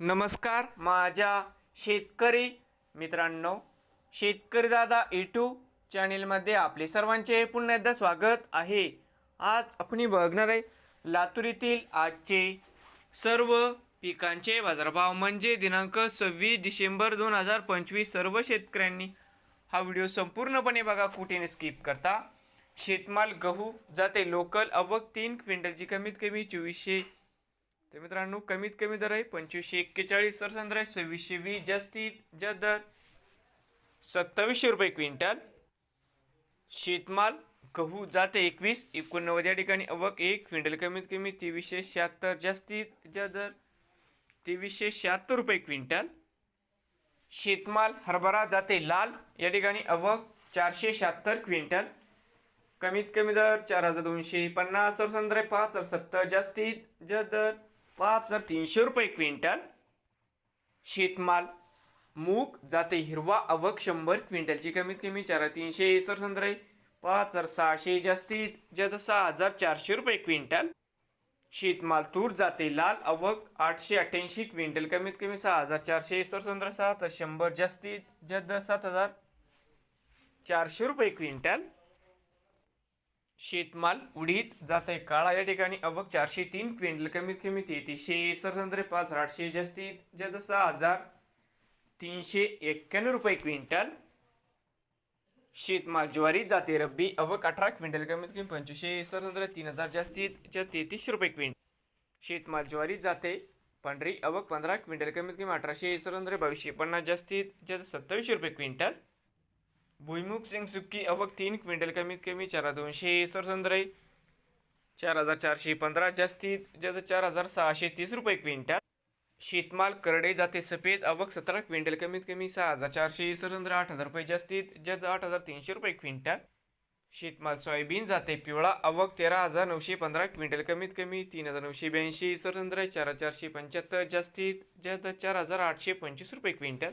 नमस्कार माझ्या शेतकरी मित्रांनो शेतकरी दादा यूट्यूब चॅनेलमध्ये आपले सर्वांचे पुन्हा एकदा स्वागत आहे. आज आपण बघणार आहे लातूर येथील आजचे सर्व पिकांचे बाजारभाव. म्हणजे दिनांक सव्वीस डिसेंबर दोन हजार पंचवीस सर्व शेतकऱ्यांनी हा व्हिडिओ संपूर्णपणे बघा कुठेने स्किप करता. शेतमाल गहू जाते लोकल अवक तीन क्विंटलची कमीत कमी चोवीसशे तर मित्रांनो कमीत कमी दर आहे पंचवीसशे एक्केचाळीस सरसंद्र आहे सव्वीसशे वीस जास्तीत जास्त दर सत्तावीसशे रुपये क्विंटल. शेतमाल गहू जाते एकवीस एकोणनव्वद या ठिकाणी अवक एक क्विंटल कमीत कमी तेवीसशे शहात्तर जास्तीत जास्त दर तेवीसशे शहात्तर रुपये क्विंटल. शेतमाल हरभरा जाते लाल या ठिकाणी अवक चारशे शहात्तर क्विंटल. कमीत कमी दर चार हजार दोनशे पन्नास सरसंद्र पाच हजार सत्तर जास्तीत जास्त दर पाच हजार तीनशे रुपये क्विंटल. शेतमाल मूग जाते हिरवा अवक शंभर क्विंटलची कमीत कमी चार हजार तीनशे संत्रे पाच हजार सहाशे जास्तीत जास्त सहा हजार चारशे रुपये क्विंटल. शेतमाल तूर जाते लाल अवक आठशे अठ्ठ्याऐंशी क्विंटल कमीत कमी सहा हजार चारशे सरसंद्र सात शंभर जास्तीत जास्त सात हजार चारशे रुपये क्विंटल. शेतमाल उडीत जात आहे काळा या ठिकाणी अवक चारशे तीन क्विंटल कमीत कमी तेहतीसशे. सरसंद्रे पाच आठशे जास्तीत जास्त सहा हजार तीनशे एक्क्याण्णव रुपये क्विंटल. शेतमाल ज्वारी जाते रब्बी अवक अठरा क्विंटल कमीत कमी पंचवीसशे. सरसंद्रे तीन हजार जास्तीत जास्त तेहतीसशे रुपये क्विंटल. शेतमाल ज्वारी जाते पांढरी अवक पंधरा क्विंटल कमीत कमी अठराशे. सरसंद्रे बावीसशे पन्नास जास्तीत जास्त सत्तावीसशे रुपये क्विंटल. भुईमुग सिंग सुक्की अवक तीन क्विंटल कमीत कमी चार हजार दोनशे सरसंद्रे चार हजार चारशे पंधरा जास्तीत जास्त चार हजार सहाशे तीस रुपये क्विंटल. शेतमाल करडे जाते सफेद अवक सतरा क्विंटल कमीत कमी सहा हजार चारशे सरसंद्र आठ हजार रुपये जास्तीत जास्त आठ हजार तीनशे रुपये क्विंटल. शेतमाल सोयाबीन जाते पिवळा अवक तेरा हजार नऊशे पंधरा क्विंटल कमीत कमी तीन हजार नऊशे ब्याऐंशी सरसंद्रे चार हजार चारशे पंच्याहत्तर जास्तीत जास्त चार हजार आठशे पंचवीस रुपये क्विंटल.